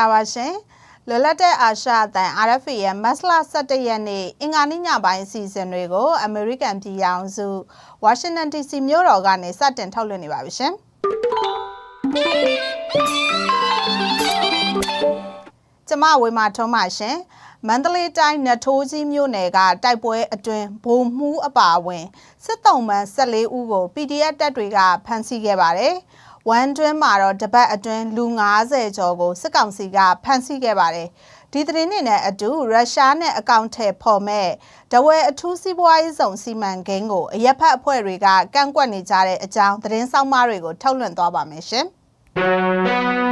င်္ဂလာပါရှင်လွတ်လပ်တဲ့အာရှအသံ RFA ရဲ့မတ်လ17ရက်နေ့အင်္ဂါနေ့ညပိုင်းအစီအစဉ်တွေကို အမေရိကန်ပြည်ထောင်စုဝါရှင်တန် DC မြို့တော်ကနေစတင်ထုတ်လွှင့်နေပါပြီရှင်ကျမဝေမာထွန်းပါရှင်မန္တလေးတိုင်းနထိုးကြီးမြို့နယ်ကတိုက်ပွဲအတွင်းဗိုလ်မှူးအပါအဝင်စစ်တုံးမှန်14ဦးကို PDF တပ်တွေကဖမ်းဆီးခဲ့ပါတယ်။ ဝမ်တွင်းမှာတော့တပတ်အတွင်းလူ90ကျော်ကိုစစ်ကောင်စီကဖမ်းဆီးခဲ့ပါတယ်။ဒီသတင်းတွေနဲ့အတူရုရှားနဲ့အကောင့်ထဲဖော်မဲ့တဝဲအထူးစီးပွားရေးဆောင်စီမံကိန်းကိုအရက်ဖက်အဖွဲ့တွေကကန့်ကွက်နေကြတဲ့အကြောင်းသတင်းဆောင်မတွေကိုထုတ်လွှင့်သွားပါမယ်ရှင်။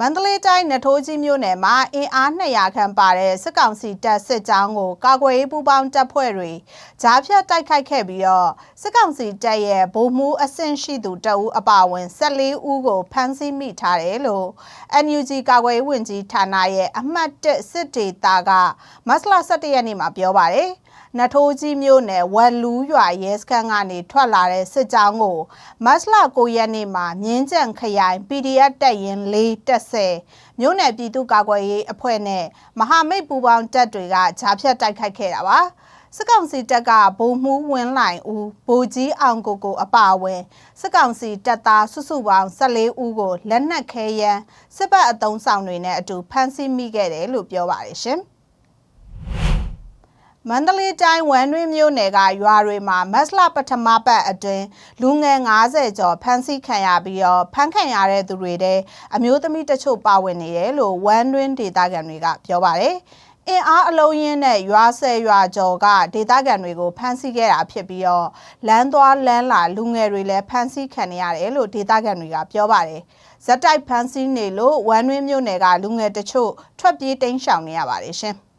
မန္တလေးတိုင်းနထိုးကြီးမြို့နယ်မှာအင်အား200ခန့်ပါတဲ့စစ်ကောင်စီတပ်စစ်ကြောင်းကိုကာကွယ်ရေးပူးပေါင်းတပ်ဖွဲ့တွေဂျားဖြတ်တိုက်ခိုက်ခဲ့ပြီးတော့စစ်ကောင်စီတပ်ရဲ့ဗိုလ်မှူးအဆင့်ရှိသူတအူးအပါအဝင်14ဦးကိုဖမ်းဆီးမိထားတယ်လို့ NUG ကာကွယ်ရေးဝန်ကြီးဌာနရဲ့အမှတ်1စစ်ဒေသကမတ်လ17ရက်နေ့မှာပြောပါတယ်။ နထိုးကြီးမြို့နယ်ဝက်လူးရွာရဲစခန်းကနေထွက်လာတဲ့စစ်ကြောင်းကိုမတ်လ9ရက်နေ့မှာမြင်းကြံခရိုင် PDF တပ်ရင်၄တက်ဆယ်မြို့နယ်ပြည်သူ့ကာကွယ်ရေးအဖွဲ့နဲ့မဟာမိတ်ပူးပေါင်းတပ်တွေကဂျားဖြတ်တိုက်ခိုက်ခဲ့တာပါစစ်ကောင်စီတပ်ကဗိုလ်မှူးဝင်းလိုင်ဦးဗိုလ်ကြီးအောင်ကိုကိုအပါအဝင်စစ်ကောင်စီတပ်သားစုစုပေါင်း14ဦးကိုလက်နက်ခဲယမ်းစစ်ဘက်အုံဆောင်တွေနဲ့အတူဖမ်းဆီးမိခဲ့တယ်လို့ပြောပါတယ်ရှင်။ မန္တလေးတိုင်းဝမ်တွင်းမြို့နယ်ကရွာတွေမှာမတ်လပထမပတ်အတွင်းလူငယ်90ကျော်ဖမ်းဆီးခံရပြီးတော့ဖမ်းခံရတဲ့သူတွေတဲ့အမျိုးသမီးတချို့ပါဝင်နေတယ်လို့ဝမ်တွင်းဒေသခံတွေကပြောပါတယ်။အင်အားအလုံးရင်းနဲ့ရွာဆယ်ရွာကျော်ကဒေသခံတွေကိုဖမ်းဆီးခဲ့တာဖြစ်ပြီးတော့လမ်းသွားလမ်းလာလူငယ်တွေလည်းဖမ်းဆီးခံနေရတယ်လို့ဒေသခံတွေကပြောပါတယ်။ဇက်တိုက်ဖမ်းဆီးနေလို့ဝမ်တွင်းမြို့နယ်ကလူငယ်တချို့ထွက်ပြေးတိမ်းရှောင်နေရပါတယ်ရှင်။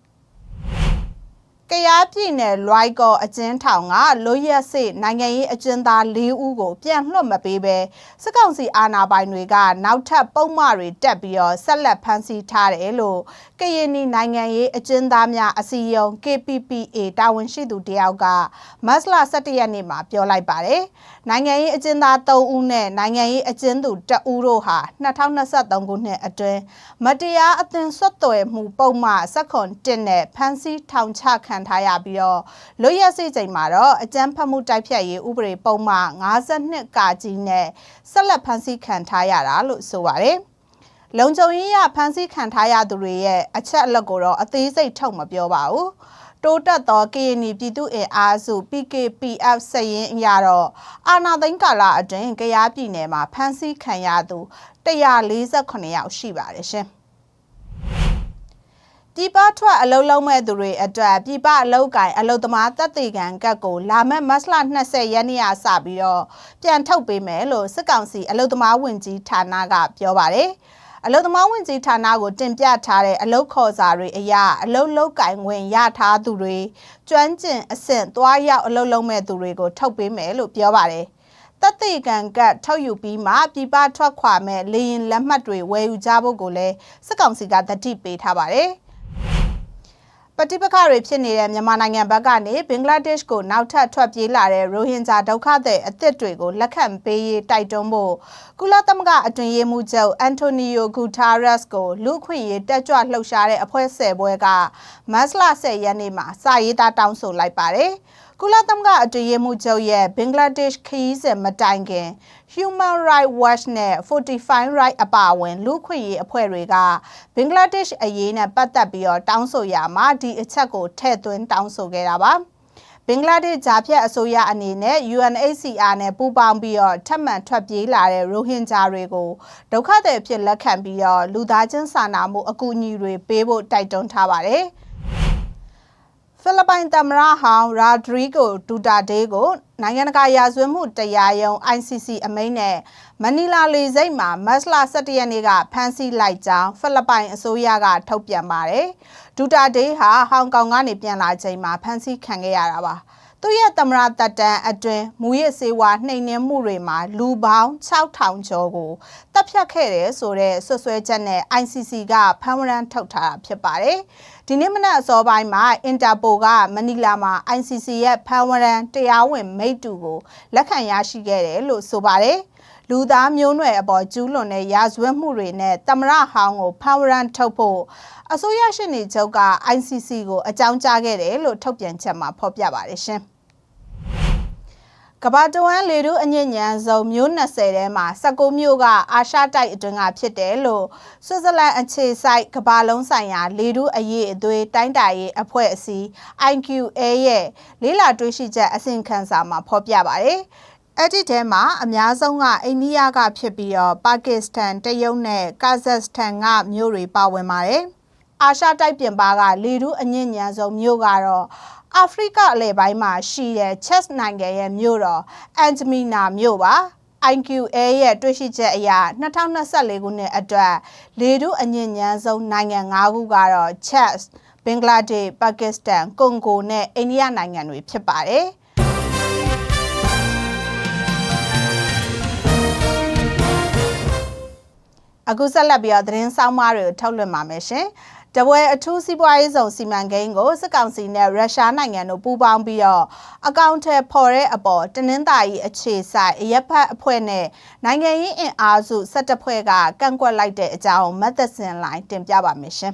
ကရားပြည်နယ်လွိုက်ကော်အကျဉ်းထောင်ကလွတ်ရက်စေနိုင်ငံရေးအကျဉ်းသား၄ဦးကို ပြန်လွှတ်မပေးဘဲစစ်ကောင်စီအာဏာပိုင်တွေက နောက်ထပ်ပုံမှန်တွေတက်ပြီးတော့ဆက်လက်ဖမ်းဆီးထားတယ်လို့ကရင်နီနိုင်ငံရေးအကျဉ်းသားများအစည်းအရုံး KPPA တာဝန်ရှိသူတယောက်ကမတ်လ17ရက်နေ့မှာပြောလိုက်ပါတယ်။နိုင်ငံရေးအကျဉ်းသား3ဦးနဲ့နိုင်ငံရေးအကျဉ်းသူ2ဦးတို့ဟာ2023ခုနှစ်အတွင်းမတရားအသင်းဆွတ်သွယ်မှုပုံမှန်7နဲ့ဖမ်းဆီးထောင်ချခံထားရပြီးတော့လွတ်ရက်စေ့ချိန်မှာတော့အကြမ်းဖက်မှုတိုက်ဖျက်ရေးဥပဒေပုံမှန်52ကကြီးနဲ့ဆက်လက်ဖမ်းဆီးခံထားရတာလို့ဆိုပါတယ်။လုံခြုံရေးရဖမ်းဆီးခံထားရသူတွေရဲ့အချက်အလက်ကိုတော့အသေးစိတ်ထုတ်မပြောပါဘူးတိုးတက်သောကရင်နီပြည်သူ့အင်အားစု PKPF စရင်အရတော့အာနာသိန်းကာလအတွင်းကရားပြည်နယ်မှာဖမ်းဆီးခံရသူ148ယောက်ရှိပါတယ်ရှင် ပြည်ပထွက်အလုံးလုံးမဲ့သူတွေအတွက်ပြည်ပအလုပ်ကိုင်အလုပ်သမားတပ်တေခံကတ်ကိုလာမယ့်မတ်လ20ရက်နေ့ကစပြီးတော့ပြန်ထုတ်ပေးမယ်လို့စစ်ကောင်စီအလုပ်သမားဝင်ကြီးဌာနကပြောပါတယ်။အလုသမားဝင်ကြီးဌာနကိုတင်ပြထားတဲ့အလုခေါ်စာတွေအရအလုလုတ်ကင်ဝင်ရထားသူတွေကျွမ်းကျင်အဆင့်သွားရောက်အလုလုံးမဲ့သူတွေကိုထုတ်ပေးမယ်လို့ပြောပါတယ်တသိကံကထုတ်ယူပြီးမှပြပထွက်ခွာမဲ့လေရင်လက်မှတ်တွေဝယ်ယူကြဖို့ကိုလည်းစစ်ကောင်စီကတတိပေးထားပါတယ်။ ပဋိပက္ခတွေဖြစ်နေတဲ့မြန်မာနိုင်ငံဘက်ကနေဘင်္ဂလားဒေ့ရှ်ကိုနောက်ထပ်ထွက်ပြေးလာတဲ့ရိုဟင်ဂျာဒုက္ခသည်အသစ်တွေကိုလက်ခံပေးရေးတိုက်တွန်းဖို့ကုလသမဂ္ဂအတွင်ရေးမှူးချုပ်အန်တိုနီယိုဂူတာရက်စ်ကိုလူခွင့်ရေးတက်ကြွလှုပ်ရှားတဲ့အဖွဲ့ဆယ်ပွဲကမတ်လ10ရက်နေ့မှာစာရေးသားတောင်းဆိုလိုက်ပါတယ်။ ကုလသမဂ္ဂအတွင်းရေးမှူးချုပ်ရဲ့ဘင်္ဂလားဒေ့ရှ်ခရီးစဉ်မတိုင်ခင် Human Rights Watch နဲ့ Fortify Right အပါအဝင် လူခွင့်ရေးအဖွဲ့တွေကဘင်္ဂလားဒေ့ရှ်အရေးနဲ့ပတ်သက်ပြီးတော့တောင်းဆိုရမှာဒီအချက်ကိုထည့်သွင်းတောင်းဆိုခဲ့တာပါဘင်္ဂလားဒေ့ရှ်ဂျာဖြတ်အစိုးရအနေနဲ့ UNHCR နဲ့ပူးပေါင်းပြီးတော့ထပ်မံထွက်ပြေးလာတဲ့ရိုဟင်ဂျာတွေကိုဒုက္ခသည်အဖြစ်လက်ခံပြီးတော့လူသားချင်းစာနာမှုအကူအညီတွေပေးဖို့တိုက်တွန်းထားပါတယ်။ ဖိလစ်ပိုင်သမ္မတဟောင်းရာဒရီဂိုဒူတာဒေးကိုနိုင်ငံတကာရာဇဝတ်မှုတရားရုံး ICC အမိန့်နဲ့မနီလာလေဆိပ်မှာမတ်လ17ရက်နေ့ကဖမ်းဆီးလိုက်ကြောင်းဖိလစ်ပိုင်အစိုးရကထုတ်ပြန်ပါတယ်။ဒူတာဒေးဟာဟောင်ကောင်ကနေပြန်လာချိန်မှာဖမ်းဆီးခံခဲ့ရတာပါ။သူ့ရဲ့သမရတက်တန်းအတွင်းမူရစ်စေဝါနှိမ်နင်းမှုတွေမှာလူပေါင်း6000ကျော်ကိုတပ်ဖြတ်ခဲ့တယ်ဆိုတဲ့ဆွဆွဲချက်နဲ့ ICC ကဖမ်းဝရမ်းထုတ်ထားတာဖြစ်ပါတယ်။ဒီနေ့မနက်အစောပိုင်းမှာအင်တာပိုကမနီလာမှာ ICC ရဲ့ဖမ်းဝရမ်းတရားဝင်မိတ္တူကိုလက်ခံရရှိခဲ့တယ်လို့ဆိုပါတယ်။လူသားမျိုးနွယ်အပေါ်ကျူးလွန်တဲ့ရာဇဝတ်မှုတွေနဲ့တမရဟောင်းကို ဖမ်းဝရန်ထုတ်ဖို့အစိုးရရှိနေချုပ်က ICC ကိုအကြောင်းကြားခဲ့တယ်လို့ထုတ်ပြန်ချက်မှာဖော်ပြပါတယ်ရှင်။ ကဘာတဝမ်းလေတုအညစ်ညံဆုံးမျိုး20ထဲမှာ19မျိုးကအာရှတိုက်အတွင်းကဖြစ်တယ်လို့ဆွစ်ဇာလန်အခြေစိုက်ကဘာလုံးဆိုင်ရာလေတုအရေးအသွေးတိုင်းတာရေးအဖွဲ့အစည်း IQA ရဲ့လေးလာတွေးရှိချက်အစီရင်ခံစာမှာဖော်ပြပါတယ်။အဲ့ဒီထဲမှာအများဆုံးကအိန္ဒိယကဖြစ်ပြီးတော့ပါကစ္စတန်တရုတ်နဲ့ကာဇက်စတန်ကမြို့တွေပါဝင်ပါတယ်။အာရှတိုက်ပြင်ပကလေတုအညစ်ညံဆုံးမြို့ကတော့ အာဖရိကအလယ်ပိုင်းမှာရှိတဲ့ Chess နိုင်ငံရဲ့မြို့တော်အန်ဂျမီနာမြို့ပါ IQA ရဲ့တွေ့ရှိချက်အရ2024ခုနှစ်အတွက်လေတုအညဉ့်ညမ်းဆုံးနိုင်ငံ၅ခုကတော့ Chess ဘင်္ဂလားဒေ့ရှ်ပါကစ္စတန်ကွန်ဂိုနဲ့အိန္ဒိယနိုင်ငံတွေဖြစ်ပါတယ်အခုဆက်လက်ပြီးတော့သတင်းဆောင်မတွေကိုထုတ်လွှင့်ပါမယ်ရှင်။ တပွဲအထူးစီးပွားရေးဆောင်စီမံကိန်းကိုစစ်ကောင်စီနဲ့ရုရှားနိုင်ငံတို့ပူးပေါင်းပြီးတော့အကောင့်ထဲပေါ်တဲ့အပေါ်တနင်္သာရီအခြေဆိုင်အရက်ဖတ်အဖွဲ့နဲ့နိုင်ငံရေးအင်အားစု17ဖွဲ့ကကန့်ကွက်လိုက်တဲ့အကြောင်းမတ်သက်စင်လိုင်းတင်ပြပါမယ်ရှင်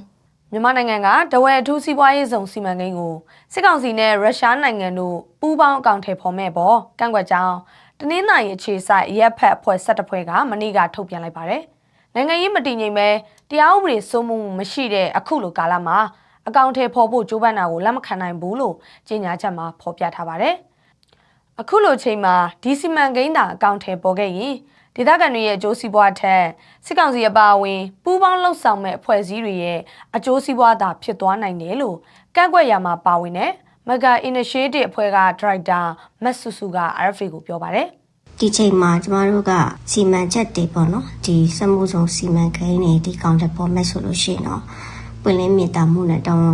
မြန်မာနိုင်ငံကတဝဲအထူးစီးပွားရေးဆောင်စီမံကိန်းကိုစစ်ကောင်စီနဲ့ရုရှားနိုင်ငံတို့ပူးပေါင်းအကောင့်ထဲပေါ်မဲ့ပေါ်ကန့်ကွက်ကြောင်းတနင်္သာရီအခြေဆိုင်အရက်ဖတ်အဖွဲ့17ဖွဲ့ကမနေ့ကထုတ်ပြန်လိုက်ပါတယ်။ နိုင်ငံရေးမတည်ငြိမ်ပဲတရားဥပဒေစိုးမိုးမှုမရှိတဲ့အခုလိုကာလမှာအကောင့်ထဲပေါ်ဖို့ကြိုးပမ်းတာကိုလက်မခံနိုင်ဘူးလို့ကြေညာချက်မှာဖော်ပြထားပါတယ်။အခုလိုချိန်မှာဒီစီမံကိန်းသာအကောင့်ထဲပေါ်ခဲ့ရင်ဒေသခံတွေရဲ့အကျိုးစီးပွားထက်စစ်ကောင်စီအပါအဝင်ပူးပေါင်းလှုပ်ဆောင်မဲ့အဖွဲ့အစည်းတွေရဲ့အကျိုးစီးပွားသာဖြစ်သွားနိုင်တယ်လို့ကန့်ကွက်ရမှာပါဝင်တဲ့ Mega Initiative အဖွဲ့ကဒါရိုက်တာမတ်ဆူဆူက RFA ကိုပြောပါတယ်။ ဒီချိန်မှာကျမတို့ကစီမံချက်တွေပေါ့နော်ဒီစမှုဆောင်စီမံကိန်းတွေဒီကောင်တဲ့ပေါ်မဲ့ဆိုလို့ရှိရင်တော့ပွင့်လင်းမြတ်တာမှုနဲ့တောင်း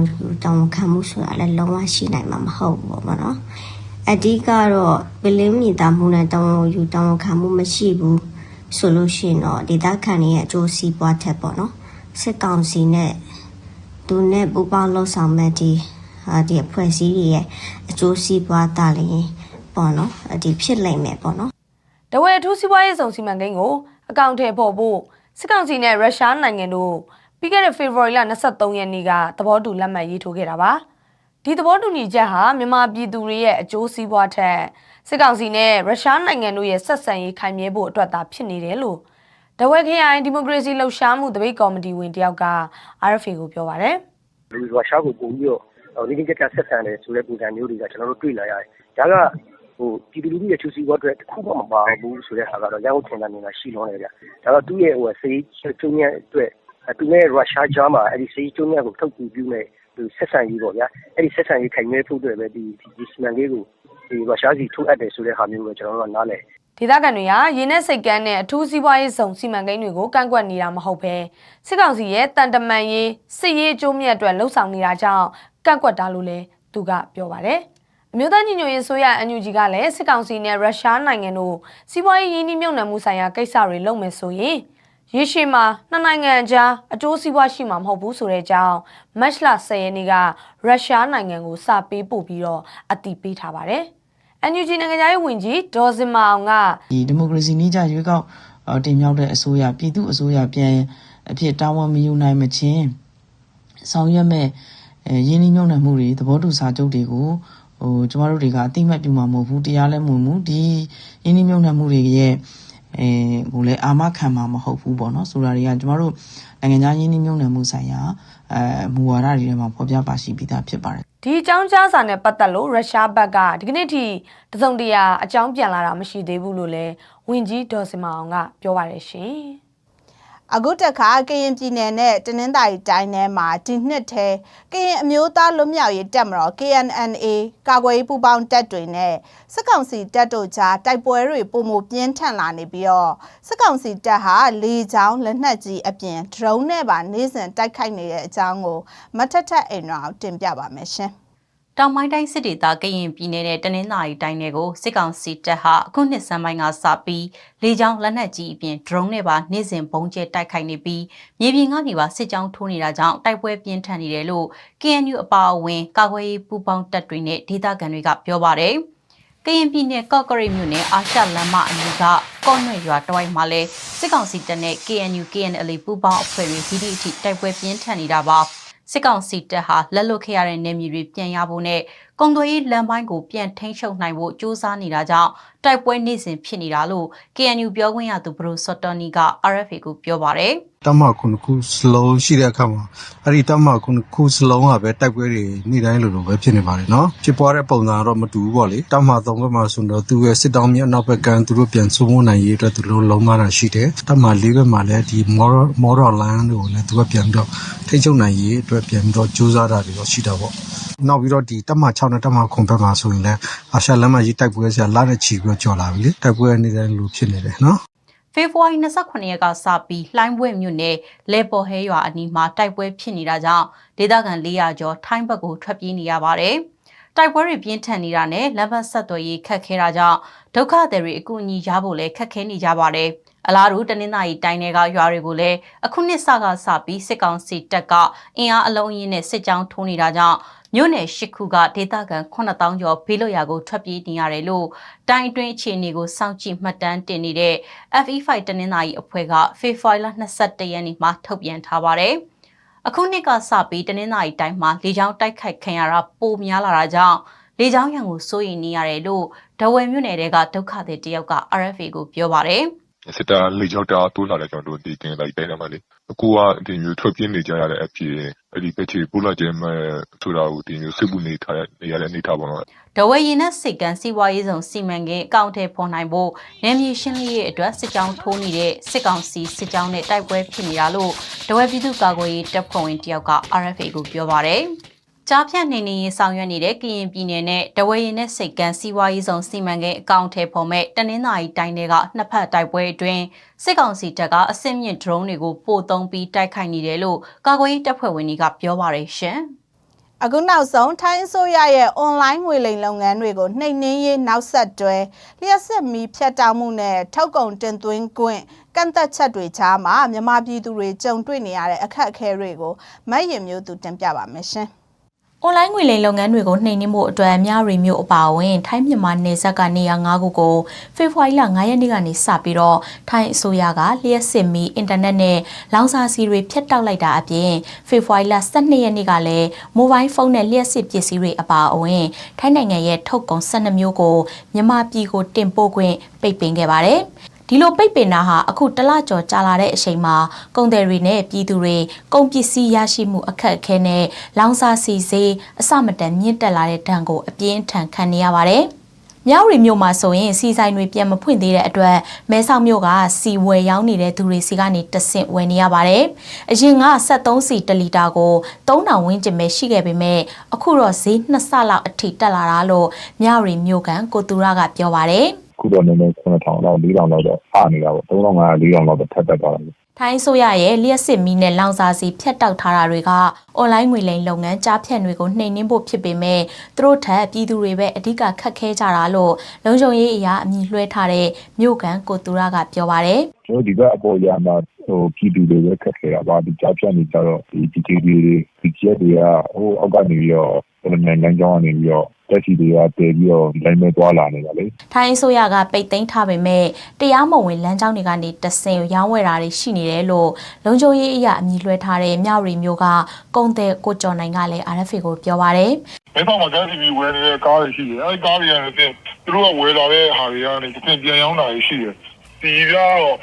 တောင်းခံမှုဆိုတာလည်းလုံးဝရှိနိုင်မှာမဟုတ်ဘူးပေါ့နော်အဓိကတော့ပွင့်လင်းမြတ်တာမှုနဲ့တောင်းယူတောင်းခံမှုမရှိဘူးဆိုလို့ရှိရင်တော့ဒေသခံတွေရဲ့အကျိုးစီးပွားထက်ပေါ့နော်စစ်ကောင်စီနဲ့သူနဲ့ပူးပေါင်းလှုပ်ဆောင်မဲ့ဒီဒီအဖွဲ့အစည်းတွေရဲ့အကျိုးစီးပွားတာလည်းပေါ့နော်ဒီဖြစ်လိမ့်မယ်ပေါ့နော် တဝဲအထူးစီးပွားရေးဆောင်စီမံကိန်းကိုအကောင့်ထဲပေါ်ဖို့စစ်ကောင်စီနဲ့ရုရှားနိုင်ငံတို့ပြီးခဲ့တဲ့ဖေဖော်ဝါရီလ23ရက်နေ့ကသဘောတူလက်မှတ်ရေးထိုးခဲ့တာပါဒီသဘောတူညီချက်ဟာမြန်မာပြည်သူတွေရဲ့အကျိုးစီးပွားထက်စစ်ကောင်စီနဲ့ရုရှားနိုင်ငံတို့ရဲ့ဆက်ဆံရေးခိုင်မြဲဖို့အတွက်သာဖြစ်နေတယ်လို့တဝဲခရိုင်ဒီမိုကရေစီလှုပ်ရှားမှုတပိတ်ကော်မတီဝင်တယောက်က RFA ကိုပြောပါတယ်ရုရှားကိုပုံပြီးတော့ဒီကိစ္စဆက်ဆံတယ်ဆိုတဲ့ပုံစံမျိုးတွေကကျွန်တော်တို့တွေ့လာရတယ်ဒါကဟို ပြည်သူလူထုရဲ့ချူစီဘွားအတွက်တစ်ခုမှ မပါဘူးဆိုတဲ့ဟာကတော့ရန်ကုန်ထင်တာမြင်တာရှိလုံးလေဗျ။ဒါတော့ သူ့ရဲ့ဟိုစေးကျုံညက်အတွက် သူနဲ့ ရုရှားကြားမှာ အဲ့ဒီစေးကျုံညက်ကိုထုတ်ပြီးပြုနေသူဆက်ဆံရေးပေါ့ဗျာ။အဲ့ဒီ ဆက်ဆံရေး ခိုင်မြဲဖို့အတွက်ပဲ ဒီဒီစီမံကိန်းကိုဒီရုရှားစီထုတ်အပ်တယ်ဆိုတဲ့ဟာမျိုးကိုကျွန်တော်တို့က နားလည်ဒေသခံတွေကရင်းနဲ့စိတ်ကန်းနဲ့ အထူးစီးပွားရေးဆောင်စီမံကိန်းတွေကို ကန့်ကွက်နေတာ မဟုတ်ပဲစစ်ကောင်စီရဲ့တန်တမန်ရေး စစ်ရေးအကျိုးမြတ်အတွက်လှုံ့ဆော်နေတာကြောင့် ကန့်ကွက်တာလို့လည်း သူက ပြောပါတယ်။ အမျိုးသားညီညွတ်ရေးဆိုရအန်ယူဂျီကလည်းစစ်ကောင်စီနဲ့ရုရှားနိုင်ငံတို့စီးပွားရေးရင်းနှီးမြှုပ်နှံမှုဆိုင်ရာကိစ္စတွေလုပ်မယ်ဆိုရင်ရေရှည်မှာနှစ်နိုင်ငံကြားအကျိုးစီးပွားရှိမှာမဟုတ်ဘူးဆိုတဲ့အကြောင်းမတ်လ10ရက်နေ့ကရုရှားနိုင်ငံကိုစာပေးပို့ပြီးတော့အတိပေးထားပါတယ်။ NUG နိုင်ငံသားရေးဝန်ကြီးဒေါ်စင်မာအောင်ကဒီဒီမိုကရေစီနည်းကျရွေးကောက်တင်မြှောက်တဲ့အစိုးရပြည်သူအစိုးရပြန်အဖြစ်တာဝန်မယူနိုင်မချင်းဆောင်ရွက်မဲ့ရင်းနှီးမြှုပ်နှံမှုတွေသဘောတူစာချုပ်တွေကို ဟိုကျမတို့တွေကအတိမတ်ပြမှာမဟုတ်ဘူးတရားလည်းမဝင်ဘူးဒီရင်းနှီးမြှုပ်နှံမှုတွေရဲ့အဲဟိုလေအာမခံမှာမဟုတ်ဘူးပေါ့နော်ဆိုတာတွေကကျမတို့နိုင်ငံခြားရင်းနှီးမြှုပ်နှံမှုဆိုင်ရာအဲမူဝါဒတွေထဲမှာဖော်ပြပါရှိပြီးသားဖြစ်ပါတယ်ဒီအကြောင်းကြားစာနဲ့ပတ်သက်လို့ရုရှားဘက်ကဒီကနေ့ထိတစုံတရာအကြောင်းပြန်လာတာမရှိသေးဘူးလို့လည်းဝန်ကြီးဒေါ်စင်မအောင်ကပြောပါတယ်ရှင် အခုတခါကရင်ပြည်နယ်နဲ့တနင်္သာရီတိုင်းထဲမှာဒီနှစ်ထဲကရင်အမျိုးသားလွတ်မြောက်ရေးတပ်မတော် KNNA ကာကွယ်ရေးပူးပေါင်းတပ်တွေနဲ့စစ်ကောင်စီတပ်တို့ကြားတိုက်ပွဲတွေပုံမပြင်းထန်လာနေပြီးတော့စစ်ကောင်စီတပ်ဟာလေကြောင်းလက်နက်ကြီးအပြင်ဒရုန်းနဲ့ပါနေစဉ်တိုက်ခိုက်နေတဲ့အကြောင်းကိုမထက်ထက်အိမ်တော်တင်ပြပါမယ်ရှင်။ တောင်ပိုင်းတိုင်းစစ်ဒေသကရင်ပြည်နယ်နဲ့တနင်္သာရီတိုင်းတွေကိုစစ်ကောင်စီတပ်ဟာအခုနှစ်ဆန်းပိုင်းကစပြီးလေကြောင်းလက်နက်ကြီးအပြင် drone နဲ့ပါနေ့စဉ်ပုံကျဲတိုက်ခိုက်နေပြီးမြေပြင်ကနေပါစစ်ကြောင်းထိုးနေတာကြောင့်တိုက်ပွဲပြင်းထန်နေတယ်လို့ KNU အပါအဝင်ကာကွယ်ရေးပူးပေါင်းတပ်တွေနဲ့ဒေသခံတွေကပြောပါတယ်။ကရင်ပြည်နယ်ကော့ကရိတ်မြို့နယ်အာရှလမ်းမအနီးကကော့နွဲ့ရွာတဝိုက်မှာလဲစစ်ကောင်စီတပ်နဲ့ KNU KNL ပူးပေါင်းအဖွဲ့တွေဒီဒီအထိတိုက်ပွဲပြင်းထန်နေတာပါ စစ်ကောင်စီတပ်ဟာလက်လွတ်ခဲ့ရတဲ့နေမြေတွေပြန်ရဖို့နဲ့ ကုံသွေးလမ်းပိုင်းကိုပြန်ထိန်းချုပ်နိုင်ဖို့စ조사နေတာကြောင့်တိုက်ပွဲနေစဉ်ဖြစ်နေတာလို့ KNU ပြောခွင့်ရသူဘရိုစော်တော်နီက RFA ကိုပြောပါတယ်တမခုနှစ်ခုစလုံးရှိတဲ့အခါမှာအဲ့ဒီတမခုနှစ်ခုစလုံးကပဲတိုက်ပွဲတွေနေ့တိုင်းလိုလိုပဲဖြစ်နေပါတယ်နော်ဖြစ်ပွားတဲ့ပုံစံကတော့မတူဘူးပေါ့လေတမသုံးဘက်မှာဆိုတော့သူရဲ့စစ်တောင်းမြေအနောက်ဘက်ကန်သူတို့ပြန်စိုးမိုးနိုင်ရေးအတွက်သူတို့လုံးမတာရှိတယ်တမလေးဘက်မှာလည်းဒီမော်မော်ရလန်တို့လည်းသူကပြန်ပြီးတော့ထိတ်ချုပ်နိုင်ရေးအတွက်ပြန်ပြီးတော့ကြိုးစားတာတွေတော့ရှိတာပေါ့နောက်ပြီးတော့ဒီတက်မ6နဲ့တက်မ9ဘက်မှာဆိုရင်လည်းအာရှလမ်းမကြီးတိုက်ပွဲဆရာလာတဲ့ချီပြီးတော့ကြော်လာပြီလေတိုက်ပွဲနေ့တိုင်းလိုဖြစ်နေတယ်နော်ဖေဖော်ဝါရီ28ရက်ကစပြီးလှိုင်းဘွဲ့မြို့နယ်လေပေါ်ဟဲရွာအနီးမှာတိုက်ပွဲဖြစ်နေတာကြောင့်ဒေသခံ400ကျော်ထိုင်းဘက်ကိုထွက်ပြေးနေရပါတယ်။တိုက်ပွဲတွေပြင်းထန်နေတာနဲ့လက်ပတ်ဆက်သွယ်ရေးခက်ခဲတာကြောင့်ဒုက္ခသည်တွေအကူအညီရဖို့လည်းခက်ခဲနေကြပါတယ်။အလားတူတနင်္သာရီတိုင်းတွေကရွာတွေကိုလည်းအခုနှစ်စကစပြီးစစ်ကောင်စီတပ်ကအင်အားအလုံးအင်းနဲ့စစ်ကြောင်းထိုးနေတာကြောင့် မြို့နယ်၈ခုကဒေသခံ9000ကျော်ဘေးလွတ်ရာကိုထွက်ပြေးနေရတယ်လို့တိုင်းအတွင်းအခြေအနေကိုစောင့်ကြည့်မှတ်တမ်းတင်နေတဲ့ FE5 တနင်္သာရီအဖွဲ့ကဖေဖော်ဝါရီလ22ရက်နေ့မှာထုတ်ပြန်ထားပါတယ်။အခုနှစ်ကစပြီးတနင်္သာရီတိုင်းမှာလေကြောင်းတိုက်ခိုက်ခံရတာပိုများလာတာကြောင့်လေကြောင်းရန်ကိုစိုးရိမ်နေရတယ်လို့ဒဝယ်မြို့နယ်ကဒုက္ခသည်တယောက်က RFA ကိုပြောပါတယ်။စစ်တာလေကြောက်တာတိုးလာတဲ့ကျွန်တော်တို့ဒီတင်လိုက်တိုင်းမှာလေအခုကဒီမျိုးထွက်ပြင်းနေကြရတဲ့အဖြစ် အဲ့ဒီပဲချေပိုးလာခြင်းမဲ့ဆိုတာကိုဒီမျိုးစစ်မှုနေထားနေရတဲ့အနေထားပေါ့နော်ဒဝယ်ရင်နဲ့စိတ်ကန်စီးပွားရေးဆောင်စီမံကိန်းအကောင့်ထဲပေါ်နိုင်ဖို့နယ်မြေရှင်းလင်းရေးအတွက်စစ်ကြောင်းထိုးနေတဲ့စစ်ကောင်စီစစ်ကြောင်းနဲ့တိုက်ပွဲဖြစ်နေတာလို့ဒဝယ်ပြည်သူ့ကာကွယ်ရေးတပ်ဖွဲ့ဝင်တယောက်က RFA ကိုပြောပါတယ်။ ကြားဖြတ်နေနေရေးဆောင်ရွက်နေတဲ့ကရင်ပြည်နယ်နဲ့ဒဝယ်ရင်နဲ့စိတ်ကန်စီးပွားရေးဆောင်စီမံကိန်းအကောင့်ထဲပေါ်မဲ့တနင်္သာရီတိုင်းတွေကနှစ်ဖက်တိုက်ပွဲအတွင်းစစ်ကောင်စီတပ်ကအစစ်မြင့် drone တွေကိုပို့သုံးပြီးတိုက်ခိုက်နေတယ်လို့ကာကွယ်ရေးတပ်ဖွဲ့ဝင်တွေကပြောပါတယ်ရှင်။အခုနောက်ဆုံးထိုင်းအစိုးရရဲ့ online ငွေလိမ်လုပ်ငန်းတွေကိုနှိမ်နင်းရေးနောက်ဆက်တွဲလျှက်စစ်မီဖြတ်တောက်မှုနဲ့ထုတ်ကုန်တင်သွင်းခွင့်ကန့်သက်ချက်တွေကြားမှာမြန်မာပြည်သူတွေကြုံတွေ့နေရတဲ့အခက်အခဲတွေကိုမတ်ရင်မျိုးသူတင်ပြပါမယ်ရှင်။။ online ငွေလိမ်လုပ်ငန်းတွေကိုနှိမ်နင်းဖို့အတွက်မြရီမျိုးအပါအဝင်ထိုင်းမြန်မာနယ်စပ်ကနေရာ9ခုကိုဖေဖော်ဝါရီလ9ရက်နေ့ကနေစပြီးတော့ထိုင်းအစိုးရကလျှက်စစ်မီအင်တာနက်နဲ့လောင်စာဆီတွေဖြတ်တောက်လိုက်တာအပြင်ဖေဖော်ဝါရီလ12ရက်နေ့ကလည်းမိုဘိုင်းဖုန်းနဲ့လျှက်စစ်ပစ္စည်းတွေအပါအဝင်ထိုင်းနိုင်ငံရဲ့ထုတ်ကုန်12မျိုးကိုမြန်မာပြည်ကိုတင်ပို့ခွင့်ပိတ်ပင်ခဲ့ပါတယ်။ ဒီလိုပိတ်ပင်တာဟာအခုတလကျော်ကြာလာတဲ့အချိန်မှာကုန်တယ်တွေနဲ့ပြည်သူတွေကုန်ပစ္စည်းရရှိမှုအခက်အခဲနဲ့လောင်စာဆီဈေးအစမတန်မြင့်တက်လာတဲ့ဒဏ်ကိုအပြင်းထန်ခံနေရပါတယ်။မြောက်ရီမြို့မှာဆိုရင်စီဆိုင်တွေပြန်မဖွင့်သေးတဲ့အတွက်မဲဆောက်မြို့ကစီဝယ်ရောင်းနေတဲ့သူတွေစီကနေတဆင့်ဝယ်နေရပါတယ်။အရင်က73စီ1လီတာကို3000ဝန်းကျင်ပဲရှိခဲ့ပေမဲ့အခုတော့ဈေး2ဆလောက်အထိတက်လာတာလို့မြောက်ရီမြို့ကန်ကိုတူရကပြောပါတယ်။ ခုတော့နည်းနည်း9000လောက်4000လောက်တော့အားနေတာပေါ့3500 4000လောက်တော့ထပ်တက်သွားတယ်ထိုင်းဆိုရရဲ့လျှက်စစ်မီးနဲ့လောင်စာစီဖြတ်တောက်ထားတာတွေကအွန်လိုင်းငွေလိမ်လုပ်ငန်းကြားဖြတ်တွေကိုနှိမ်နင်းဖို့ဖြစ်ပေမဲ့သူတို့ထက်ပြည်သူတွေပဲအဓိကခက်ခဲကြတာလို့လုံခြုံရေးအရာအမည်လွှဲထားတဲ့မြို့ကန်ကိုတူရကပြောပါတယ်ကျွန်တော်ဒီဘက်အပေါ်ရမှာ ဟိုပြည်သူတွေပဲခက်ခဲတာပါဒီကြားဖြတ်နေကြတော့ဒီ DTV တွေဒီကျက်တွေကဟိုအောက်ကနေပြီးတော့ဘယ်လိုနိုင်ငံကြောင်းကနေပြီးတော့တက်စီတွေကတည်ပြီးတော့လိုင်းမဲ့သွားလာနေတာလေ။ထိုင်းအစိုးရကပိတ်သိမ်းထားပေမဲ့တရားမဝင်လမ်းကြောင်းတွေကနေတဆင်ရောင်းဝယ်တာတွေရှိနေတယ်လို့လုံခြုံရေးအရာအမည်လွှဲထားတဲ့မြရီမျိုးကကုန်းတဲ့ကိုကျော်နိုင်ကလည်း RFA ကိုပြောပါတယ်။မဲဆောက်မှာ gas TV ဝယ်နေတဲ့ကားတွေရှိတယ်အဲဒီကားတွေကနေပြင်သူတို့ကဝယ်လာတဲ့ဟာတွေကနေပြင်ပြန်ရောင်းတာတွေရှိတယ်ဒီကတော့ဟို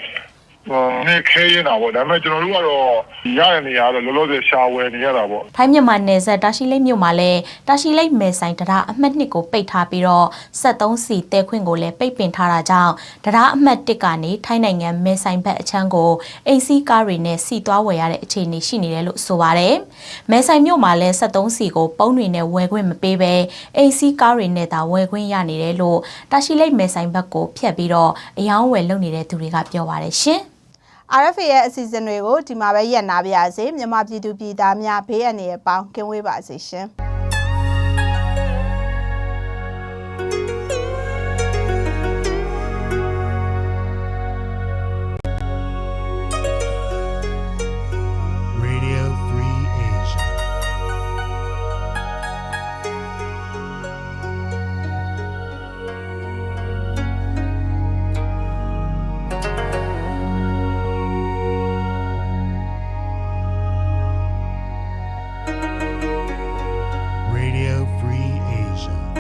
နေခဲရင်တာပေါ့ဒါပေမဲ့ကျွန်တော်တို့ကတော့ရတဲ့နေရာကတော့လောလောဆယ်ရှာဝယ်နေရတာပေါ့ထိုင်းမြန်မာနယ်စပ်တာရှိလိတ်မြို့မှာလည်းတာရှိလိတ်မယ်ဆိုင်တရားအမှတ်1ကိုပိတ်ထားပြီးတော့73စီတဲခွင့်ကိုလည်းပိတ်ပင်ထားတာကြောင့်တရားအမှတ်1ကနေထိုင်းနိုင်ငံမယ်ဆိုင်ဘက်အချမ်းကိုအိမ်စီးကားတွေနဲ့စီသွားဝယ်ရတဲ့အခြေအနေရှိနေတယ်လို့ဆိုပါတယ်။မယ်ဆိုင်မြို့မှာလည်း73စီကိုပုံးတွေနဲ့ဝယ်ခွင့်မပေးဘဲအိမ်စီးကားတွေနဲ့သာဝယ်ခွင့်ရနေတယ်လို့တာရှိလိတ်မယ်ဆိုင်ဘက်ကိုဖြတ်ပြီးတော့အယောင်းဝယ်လုပ်နေတဲ့သူတွေကပြောပါတယ်ရှင်။ RFA ရဲ့အစီအစဉ်တွေကိုဒီမှာပဲရပ်နာပါရစေမြန်မာပြည်သူပြည်သားများဘေးအန္တရာယ်ပေါင်းကင်းဝေးပါစေရှင်။